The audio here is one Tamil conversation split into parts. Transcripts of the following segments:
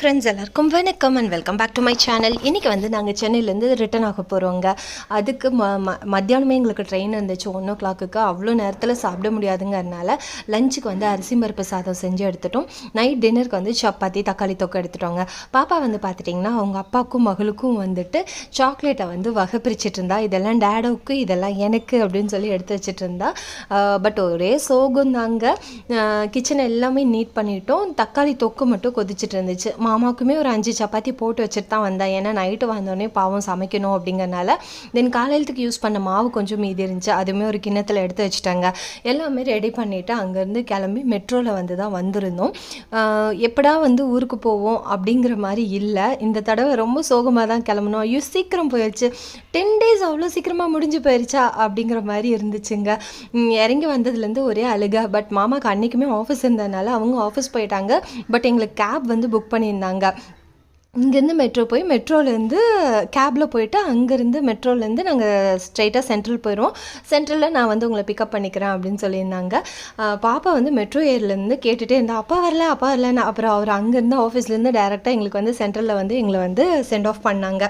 ஃப்ரெண்ட்ஸ் எல்லாருக்கும் வணக்கம் and welcome back to my channel இன்றைக்கி வந்து நாங்கள் சென்னையிலேருந்து ரிட்டர்ன் ஆக போகிறோங்க அதுக்கு ம ம மத்தியானமே எங்களுக்கு ட்ரெயின் இருந்துச்சு. ஒன் ஓ கிளாக்குக்கு அவ்வளோ நேரத்தில் சாப்பிட முடியாதுங்கிறனால லஞ்சுக்கு வந்து அரிசி பருப்பு சாதம் செஞ்சு எடுத்துட்டோம். நைட் டின்னருக்கு வந்து சப்பாத்தி தக்காளி தொக்கு எடுத்துட்டோங்க. பாப்பா வந்து பார்த்துட்டிங்கன்னா அவங்க அப்பாவுக்கும் மகளுக்கும் வந்துட்டு சாக்லேட்டை வந்து வகை பிரிச்சுட்டு இருந்தா இதெல்லாம் டேடோவுக்கு இதெல்லாம் எனக்கு அப்படின்னு சொல்லி எடுத்து வச்சுட்டு இருந்தா பட் ஒரே சோகம் தாங்க கிச்சனை எல்லாமே நீட் பண்ணிட்டோம். தக்காளி தொக்கு மட்டும் கொதிச்சிட்டு இருந்துச்சு மாமாவுக்குமே ஒரு அஞ்சு சப்பாத்தி போட்டு வச்சுட்டு தான் வந்தேன். ஏன்னா நைட்டு வந்தோடனே பாவம் சமைக்கணும் அப்படிங்கறனால தென் காலையிலத்துக்கு யூஸ் பண்ண மாவு கொஞ்சம் மீதி இருந்துச்சு. அதுவுமே ஒரு கிண்ணத்தில் எடுத்து வச்சுட்டாங்க. எல்லாமே ரெடி பண்ணிவிட்டு அங்கேருந்து கிளம்பி மெட்ரோவில் வந்து தான் வந்திருந்தோம். எப்படா வந்து ஊருக்கு போவோம் அப்படிங்கிற மாதிரி இல்லை. இந்த தடவை ரொம்ப சோகமாக தான் கிளம்பணும் ஐயோ சீக்கிரம் போயிடுச்சு டென் டேஸ் அவ்வளோ சீக்கிரமாக முடிஞ்சு போயிடுச்சா அப்படிங்கிற மாதிரி இருந்துச்சுங்க. இறங்கி வந்ததுலேருந்து ஒரே அழுக. பட் மாமாக்கு அன்றைக்குமே ஆஃபீஸ் இருந்ததுனால அவங்க ஆஃபீஸ் போயிட்டாங்க. பட் எங்களுக்கு கேப் வந்து புக் பண்ணியிருந்தாங்க. 難が இங்கேருந்து மெட்ரோ போய் மெட்ரோலேருந்து கேபில் போயிட்டு அங்கேருந்து மெட்ரோலேருந்து நாங்கள் ஸ்ட்ரைட்டாக சென்ட்ரல் போயிடுவோம். சென்ட்ரலில் நான் வந்து உங்களை பிக்கப் பண்ணிக்கிறேன் அப்படின்னு சொல்லியிருந்தாங்க. பாப்பா வந்து மெட்ரோ ஏர்லேருந்து கேட்டுகிட்டே இருந்தா அப்பா வரல அப்பா வரலன்னு. அப்புறம் அவர் அங்கேருந்து ஆஃபீஸ்லேருந்து டேரெக்டாக எங்களுக்கு வந்து சென்ட்ரலில் வந்து எங்களை வந்து சென்ட் ஆஃப் பண்ணாங்க.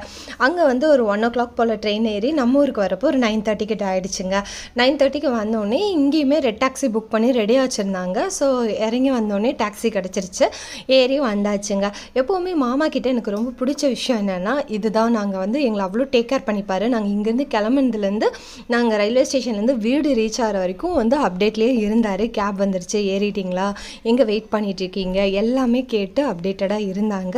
அங்கே வந்து ஒரு ஒன் ஓ கிளாக் போல் ட்ரெயின் ஏறி நம்ம ஊருக்கு வரப்போ ஒரு நைன் தேர்ட்டி கிட்ட ஆகிடுச்சுங்க நைன் தேர்ட்டிக்கு வந்தோடனே இங்கேயுமே ரெட் டாக்ஸி புக் பண்ணி ரெடியாக வச்சுருந்தாங்க. ஸோ இறங்கி வந்தோடனே டாக்ஸி கிடச்சிருச்சு. ஏறி வந்தாச்சுங்க. எப்போவுமே மாமா கிட்டே எனக்கு ரொம்ப பிடிச்ச விஷயம் என்னென்னா இதுதான். நாங்கள் வந்து எங்களை அவ்வளோ டேக் கேர் பண்ணிப்பார். நாங்கள் இங்கேருந்து கிளம்புனதுலேருந்து நாங்கள் ரயில்வே ஸ்டேஷன்லேருந்து வீடு ரீச் ஆகிற வரைக்கும் வந்து அப்டேட்லேயே இருந்தார். கேப் வந்துருச்சு. ஏறிட்டிங்களா? எங்கே வெயிட் பண்ணிகிட்ருக்கீங்க இருக்கீங்க எல்லாமே கேட்டு அப்டேட்டடாக இருந்தாங்க.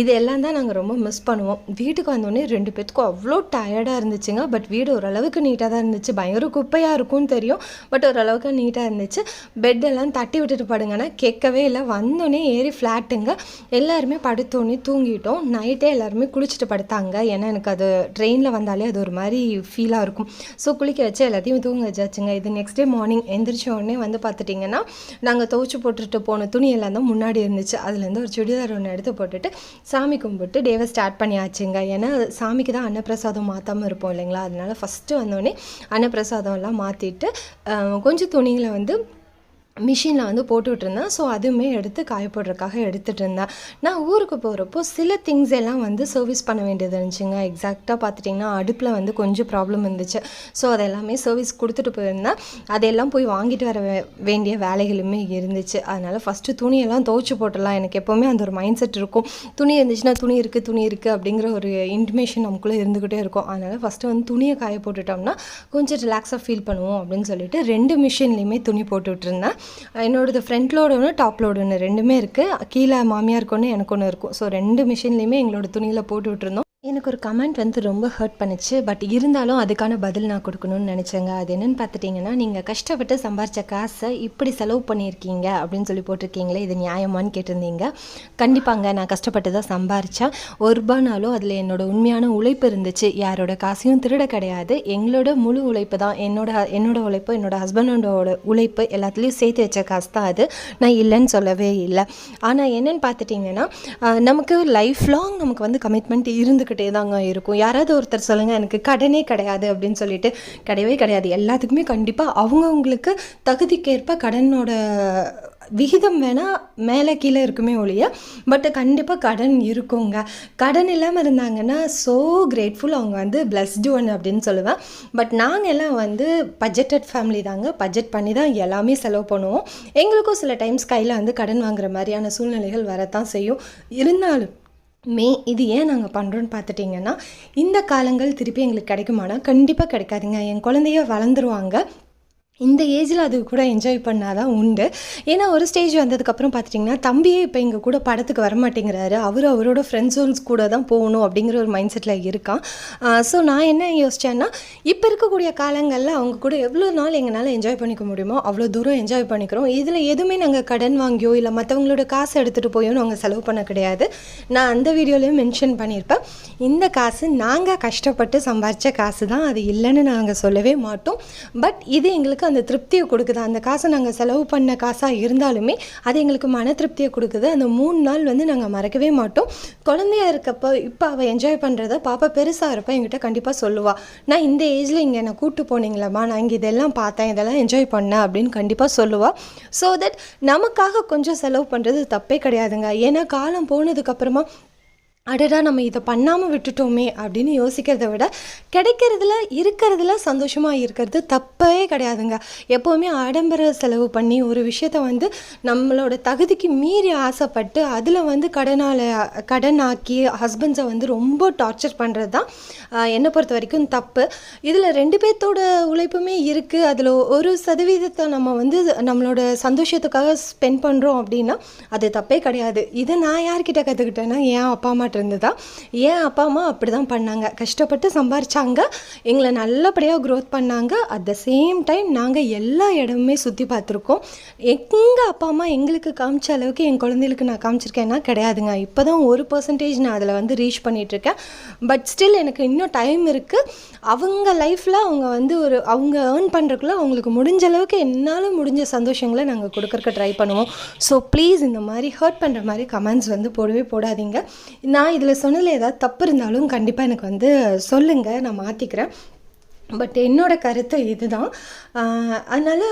இது எல்லாம் தான் நாங்கள் ரொம்ப மிஸ் பண்ணுவோம். வீட்டுக்கு வந்தோடனே ரெண்டு பேத்துக்கும் அவ்வளோ டயர்டாக இருந்துச்சுங்க. பட் வீடு ஓரளவுக்கு நீட்டாக தான் இருந்துச்சு. பயங்கர குப்பையாக இருக்கும்னு தெரியும். பட் ஓரளவுக்கு நீட்டாக இருந்துச்சு. பெட்டெல்லாம் தட்டி விட்டுட்டு படுங்கன்னா கேட்கவே இல்லை. வந்தோடனே ஏறி ஃப்ளாட்டுங்க எல்லாருமே படுத்தோடனே தூங்கிட்டோம். நைட்டே எல்லாருமே குளிச்சுட்டு படுத்தாங்க. ஏன்னா எனக்கு அது ட்ரெயினில் வந்தாலே அது ஒரு மாதிரி ஃபீலாக இருக்கும். ஸோ குளிக்க வச்சு எல்லாத்தையும் தூங்க வச்சாச்சுங்க. இது நெக்ஸ்ட் டே மார்னிங் எந்திரிச்ச உடனே வந்து பார்த்துட்டிங்கன்னா நாங்கள் துவச்சி போட்டுட்டு போன துணி எல்லாம் தான் முன்னாடி இருந்துச்சு. அதுலேருந்து ஒரு சுடிதார் ஒன்று எடுத்து போட்டுட்டு சாமி கும்பிட்டு டேவை ஸ்டார்ட் பண்ணியாச்சுங்க. ஏன்னா சாமிக்கு தான் அன்னப்பிரசாதம் மாற்றாமல் இருப்போம் இல்லைங்களா? அதனால ஃபஸ்ட்டு வந்தோடனே அன்னப்பிரசாதம் எல்லாம் மாற்றிட்டு கொஞ்சம் துணிகளை வந்து மிஷினில் வந்து போட்டுட்ருந்தேன் ஸோ அதுவுமே எடுத்து காய போடுறதுக்காக எடுத்துகிட்டு இருந்தேன் நான் ஊருக்கு போகிறப்போ சில திங்ஸ் எல்லாம் வந்து சர்வீஸ் பண்ண வேண்டியது இருந்துச்சுங்க. எக்ஸாக்டாக பார்த்துட்டிங்கன்னா அடுப்பில் வந்து கொஞ்சம் ப்ராப்ளம் இருந்துச்சு. ஸோ அது எல்லாமே சர்வீஸ் கொடுத்துட்டு போயிருந்தேன். அதையெல்லாம் போய் வாங்கிட்டு வர வேண்டிய வேலைகளுமே இருந்துச்சு. அதனால் ஃபஸ்ட்டு துணியெல்லாம் துவைச்சி போட்டலாம் எனக்கு எப்போவுமே அந்த ஒரு மைண்ட் செட் இருக்கும். துணி இருந்துச்சுன்னா துணி இருக்குது துணி இருக்குது அப்படிங்கிற ஒரு இன்டிமேஷன் நமக்குள்ளே இருந்துக்கிட்டே இருக்கும். அதனால் ஃபஸ்ட்டு வந்து துணியை காய போட்டுட்டோம்னா கொஞ்சம் ரிலாக்ஸாக ஃபீல் பண்ணுவோம் அப்படின்னு சொல்லிட்டு ரெண்டு மிஷின்லேயுமே துணி போட்டுட்ருந்தேன் என்னோடது ஃப்ரண்ட் லோடு ஒன்று டாப் லோடு ஒன்று ரெண்டுமே இருக்குது கீழே மாமியாருக்கு ஒன்று எனக்கு ஒன்று இருக்கும். ஸோ ரெண்டு மிஷின்லேயுமே எங்களோட துணியில் போட்டு விட்டுருந்தோம். எனக்கு ஒரு கமெண்ட் வந்து ரொம்ப ஹர்ட் பண்ணுச்சு. பட் இருந்தாலும் அதுக்கான பதில் நான் கொடுக்கணும்னு நினச்சேங்க. அது என்னென்னு பார்த்துட்டிங்கன்னா நீங்கள் கஷ்டப்பட்டு சம்பாரித்த காசை இப்படி செலவு பண்ணியிருக்கீங்க அப்படின்னு சொல்லி போட்டிருக்கீங்களே இது நியாயமான்னு கேட்டிருந்தீங்க. கண்டிப்பாங்க நான் கஷ்டப்பட்டு தான் சம்பாரித்தேன் ஒரு ரூபானாலும் அதில் என்னோடய உண்மையான உழைப்பு இருந்துச்சு. யாரோட காசையும் திருட கிடையாது. எங்களோட முழு உழைப்பு தான். என்னோட என்னோட உழைப்பு என்னோட ஹஸ்பண்டோட உழைப்பு எல்லாத்துலேயும் சேர்த்து வச்ச காசு தான் அது. நான் இல்லைன்னு சொல்லவே இல்லை. ஆனால் என்னென்னு பார்த்துட்டிங்கன்னா நமக்கு லைஃப் லாங் நமக்கு வந்து கமிட்மெண்ட் இருந்துக்கிட்டு தாங்க இருக்கும். யாராவது ஒருத்தர் சொல்லுங்கள் எனக்கு கடனே கிடையாது அப்படின்னு சொல்லிட்டு கிடையவே கிடையாது. எல்லாத்துக்குமே கண்டிப்பாக அவங்கவுங்களுக்கு தகுதிக்கேற்ப கடனோட விகிதம் வேணால் மேலே கீழே இருக்குமே ஒழிய பட் கண்டிப்பாக கடன் இருக்குங்க. கடன் இல்லாமல் இருந்தாங்கன்னா ஸோ கிரேட்ஃபுல் அவங்க வந்து பிளஸ்டு ஒன் அப்படின்னு சொல்லுவேன். பட் நாங்கள் எல்லாம் வந்து பட்ஜெட்டட் ஃபேமிலி தாங்க. பட்ஜெட் பண்ணி தான் எல்லாமே செலவு பண்ணுவோம். எங்களுக்கும் சில டைம்ஸ் கையில் வந்து கடன் வாங்குற மாதிரியான சூழ்நிலைகள் வரத்தான் செய்யும். இருந்தாலும் மே இது ஏன் நாங்கள் பண்ணுறோன்னு பார்த்துட்டிங்கன்னா இந்த காலங்கள் திருப்பி எங்களுக்கு கிடைக்குமானா கண்டிப்பாக கிடைக்காதுங்க. என் குழந்தைய வளர்ந்துருவாங்க. இந்த ஏஜில் அது கூட என்ஜாய் பண்ணாதான் உண்டு. ஏன்னா ஒரு ஸ்டேஜ் வந்ததுக்கப்புறம் பார்த்துட்டிங்கன்னா தம்பியே இப்போ எங்கள் கூட படத்துக்கு வரமாட்டேங்கிறாரு. அவர் அவரோட ஃப்ரெண்ட்ஸ் கூட தான் போகணும் அப்படிங்கிற ஒரு மைண்ட் செட்டில் இருக்கான். ஸோ நான் என்ன யோசித்தேன்னா இப்போ இருக்கக்கூடிய காலங்களில் அவங்க கூட எவ்வளோ நாள் எங்களால் என்ஜாய் பண்ணிக்க முடியுமோ அவ்வளோ தூரம் என்ஜாய் பண்ணிக்கிறோம். இதில் எதுவுமே நாங்கள் கடன் வாங்கியோ இல்லை மற்றவங்களோட காசு எடுத்துகிட்டு போயோ நாங்கள் செலவு பண்ண கிடையாது. நான் அந்த வீடியோலையும் மென்ஷன் பண்ணியிருப்பேன் இந்த காசு நாங்கள் கஷ்டப்பட்டு சம்பாரித்த காசு தான் அது இல்லைன்னு நாங்கள் சொல்லவே மாட்டோம். பட் இது எங்களுக்கு அந்த திருப்தியை கொடுக்குது? அந்த காசை நாங்கள் செலவு பண்ண காசாக இருந்தாலுமே அது எங்களுக்கு மன திருப்தியை கொடுக்குது. அந்த மூணு நாள் வந்து நாங்கள் மறக்கவே மாட்டோம். குழந்தையா இருக்கப்போ இப்போ அவள் என்ஜாய் பண்ணுறத பாப்பா பெருசாக இருப்ப எங்கிட்ட கண்டிப்பாக சொல்லுவாள் நான் இந்த ஏஜில் இங்கே என்னை கூப்பிட்டு போனீங்களம்மா. நான் இங்கே இதெல்லாம் பார்த்தேன். இதெல்லாம் என்ஜாய் பண்ணேன். அப்படின்னு கண்டிப்பாக சொல்லுவாள் ஸோ தட் நமக்காக கொஞ்சம் செலவு பண்ணுறது தப்பே கிடையாதுங்க. ஏன்னா காலம் போனதுக்கப்புறமா அடடா நம்ம இதை பண்ணாமல் விட்டுட்டோமே அப்படின்னு யோசிக்கிறத விட கிடைக்கிறதுல இருக்கிறதுல சந்தோஷமாக இருக்கிறது தப்பே கிடையாதுங்க. எப்போவுமே ஆடம்பர செலவு பண்ணி ஒரு விஷயத்த வந்து நம்மளோட தகுதிக்கு மீறி ஆசைப்பட்டு அதில் வந்து கடனால் கடனாக்கி ஹஸ்பண்ட்ஸை வந்து ரொம்ப டார்ச்சர் பண்ணுறது தான் என்னை பொறுத்த வரைக்கும் தப்பு. இதில் ரெண்டு பேர்த்தோட உழைப்புமே இருக்குது அதில் ஒரு சதவீதத்தை நம்ம வந்து நம்மளோட சந்தோஷத்துக்காக ஸ்பெண்ட் பண்ணுறோம் அப்படின்னா அது தப்பே கிடையாது. இதை நான் யார்கிட்ட கற்றுக்கிட்டேன்னா என் அப்பா அம்மா இருந்து தான் ஏன் அப்பா அம்மா அப்படி தான் பண்ணாங்க? கஷ்டப்பட்டு சம்பாரிச்சாங்க. எங்களை நல்லபடியாக க்ரோத் பண்ணாங்க. அட் த சேம் டைம் நாங்கள் எல்லா இடமுமே சுற்றி பார்த்துருக்கோம். எங்கள் அப்பா அம்மா எங்களுக்கு காமிச்ச அளவுக்கு என் குழந்தைகளுக்கு நான் காமிச்சிருக்கேன்னா கிடையாதுங்க. இப்போ தான் ஒரு பர்சன்டேஜ் நான் அதில் வந்து ரீச் பண்ணிகிட்ருக்கேன் பட் ஸ்டில் எனக்கு இன்னும் டைம் இருக்குது அவங்க லைஃப்பில் அவங்க வந்து ஒரு அவங்க ஏர்ன் பண்ணுறக்குள்ள அவங்களுக்கு முடிஞ்ச அளவுக்கு என்னால் முடிஞ்ச சந்தோஷங்களை நாங்கள் கொடுக்குறக்கு ட்ரை பண்ணுவோம். ஸோ ப்ளீஸ் இந்த மாதிரி ஹர்ட் பண்ணுற மாதிரி கமெண்ட்ஸ் வந்து போடவே போடாதீங்க. நான் நான் இதில் சொன்னதில் ஏதாவது தப்பு இருந்தாலும் கண்டிப்பாக எனக்கு வந்து சொல்லுங்கள் நான் மாற்றிக்கிறேன் பட் என்னோட கருத்து இதுதான். அதனால்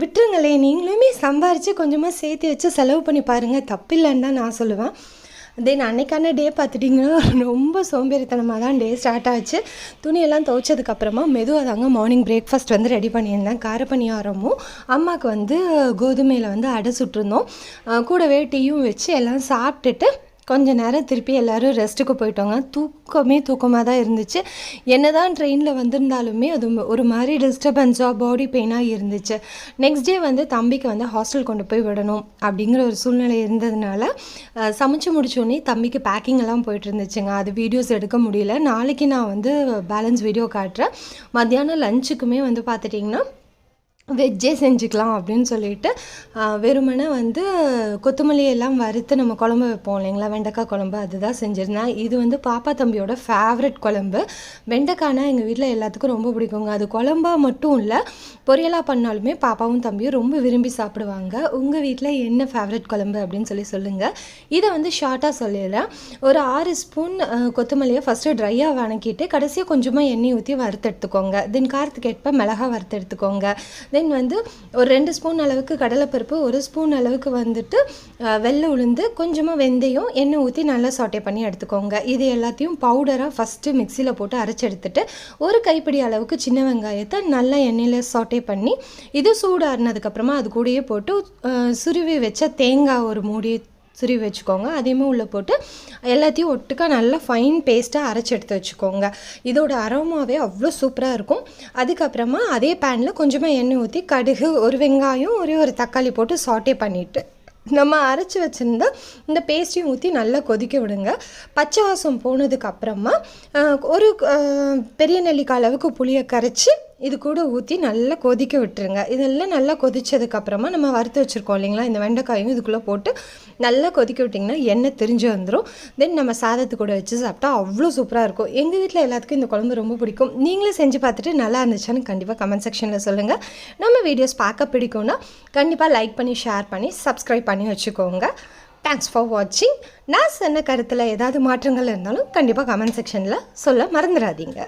விட்டுருங்களே நீங்களுமே சம்பாரித்து கொஞ்சமாக சேர்த்து வச்சு செலவு பண்ணி பாருங்கள் தப்பில்லைன்னு தான் நான் சொல்லுவேன். தென் அன்னைக்கான டே பார்த்துட்டிங்கன்னா ரொம்ப சோம்பேறித்தனமாக தான் டே ஸ்டார்ட் ஆச்சு. துணியெல்லாம் துவைச்சதுக்கப்புறமா மெதுவாக தாங்க மார்னிங் பிரேக்ஃபாஸ்ட் வந்து ரெடி பண்ணியிருந்தேன். காரப்பணியாரமும் அம்மாவுக்கு வந்து கோதுமையில் வந்து அடை சுட்டிருந்தோம். கூடவே டீயும் வச்சு எல்லாம் சாப்பிட்டுட்டு கொஞ்ச நேரம் திருப்பி எல்லோரும் ரெஸ்ட்டுக்கு போயிட்டோங்க. தூக்கமே தூக்கமாக தான் இருந்துச்சு. என்ன தான் ட்ரெயினில் வந்திருந்தாலுமே அது ஒரு மாதிரி டிஸ்டர்பன்ஸாக பாடி பெயினாக இருந்துச்சு. நெக்ஸ்ட் டே வந்து தம்பிக்கு வந்து ஹாஸ்டல் கொண்டு போய் விடணும் அப்படிங்கிற ஒரு சூழ்நிலை இருந்ததுனால சமைச்சு முடிச்சோடனே தம்பிக்கு பேக்கிங் எல்லாம் போயிட்டு இருந்துச்சுங்க. அது வீடியோஸ் எடுக்க முடியல. நாளைக்கு நான் வந்து பேலன்ஸ் வீடியோ காட்டுறேன். மத்தியானம் லஞ்சுக்குமே வந்து பார்த்துட்டிங்கன்னா வெஜ்ஜே செஞ்சுக்கலாம் அப்படின்னு சொல்லிட்டு வெறுமனே வந்து கொத்தமல்லி எல்லாம் வறுத்து நம்ம குழம்பு வைப்போம் இல்லைங்களா? வெண்டைக்காய் குழம்பு அதுதான் செஞ்சுருந்தேன் இது வந்து பாப்பா தம்பியோட ஃபேவரட் குழம்பு. வெண்டைக்காய்னா எங்கள் வீட்டில் எல்லாத்துக்கும் ரொம்ப பிடிக்குங்க. அது குழம்பா மட்டும் இல்லை பொரியலாக பண்ணாலுமே பாப்பாவும் தம்பியும் ரொம்ப விரும்பி சாப்பிடுவாங்க. உங்கள் வீட்டில் என்ன ஃபேவரட் குழம்பு அப்படின்னு சொல்லி சொல்லுங்கள் இதை வந்து ஷார்ட்டாக சொல்லிடுறேன். ஒரு ஆறு ஸ்பூன் கொத்தமல்லியை ஃபஸ்ட்டு ட்ரையாக வணக்கிட்டு கடைசியாக கொஞ்சமாக எண்ணெய் ஊற்றி வறுத்து எடுத்துக்கோங்க. தென் காரத்துக்கு ஏற்ப மிளகா வறுத்து எடுத்துக்கோங்க. தென் வந்து ஒரு ரெண்டு ஸ்பூன் அளவுக்கு கடலைப்பருப்பு ஒரு ஸ்பூன் அளவுக்கு வந்துட்டு வெள்ளை உளுந்து கொஞ்சமாக வெந்தயம் எண்ணெய் ஊற்றி நல்லா சாட்டே பண்ணி எடுத்துக்கோங்க. இது எல்லாத்தையும் பவுடராக ஃபஸ்ட்டு மிக்சியில் போட்டு அரைச்சி எடுத்துட்டு ஒரு கைப்பிடி அளவுக்கு சின்ன வெங்காயத்தை நல்லா எண்ணெயில் சாட்டே பண்ணி இது சூடாறினதுக்கப்புறமா அது கூடயே போட்டு சுருவி வச்ச தேங்காய் ஒரு மூடி சுருவி வச்சுக்கோங்க. அதையுமே உள்ளே போட்டு எல்லாத்தையும் ஒட்டுக்கா நல்லா ஃபைன் பேஸ்ட்டாக அரைச்சி எடுத்து வச்சுக்கோங்க. இதோட அரோமாவே அவ்வளோ சூப்பராக இருக்கும். அதுக்கப்புறமா அதே பேனில் கொஞ்சமாக எண்ணெய் ஊற்றி கடுகு ஒரு வெங்காயம் ஒரே ஒரு தக்காளி போட்டு சாட்டே பண்ணிவிட்டு நம்ம அரைச்சி வச்சுருந்தா இந்த பேஸ்ட்டையும் ஊற்றி நல்லா கொதிக்க விடுங்க. பச்சை வாசம் போனதுக்கு அப்புறமா ஒரு பெரிய நெல்லிக்காய் அளவுக்கு புளியை கரைச்சி இது கூட ஊற்றி நல்லா கொதிக்க விட்டுருங்க. இதெல்லாம் நல்லா கொதிச்சதுக்கப்புறமா நம்ம வறுத்து வச்சுருக்கோம் இல்லைங்களா? இந்த வெண்டைக்காயும் இதுக்குள்ளே போட்டு நல்லா கொதிக்க விட்டிங்கன்னா எண்ணெய் தெரிஞ்சு வந்துடும் தென் நம்ம சாதத்து கூட வச்சு சாப்பிட்டா அவ்வளோ சூப்பராக இருக்கும். எங்கள் வீட்டில் எல்லாத்துக்கும் இந்த குழம்பு ரொம்ப பிடிக்கும். நீங்களும் செஞ்சு பார்த்துட்டு நல்லா இருந்துச்சான்னு கண்டிப்பாக கமெண்ட் செக்ஷனில் சொல்லுங்கள் நம்ம வீடியோஸ் பார்க்க பிடிக்கும்னா கண்டிப்பாக லைக் பண்ணி ஷேர் பண்ணி சப்ஸ்கிரைப் பண்ணி வச்சுக்கோங்க. தேங்க்ஸ் ஃபார் வாட்சிங் நான் சொன்ன கருத்தில் ஏதாவது மாற்றங்கள் இருந்தாலும் கண்டிப்பாக கமெண்ட் செக்ஷனில் சொல்ல மறந்துடாதீங்க.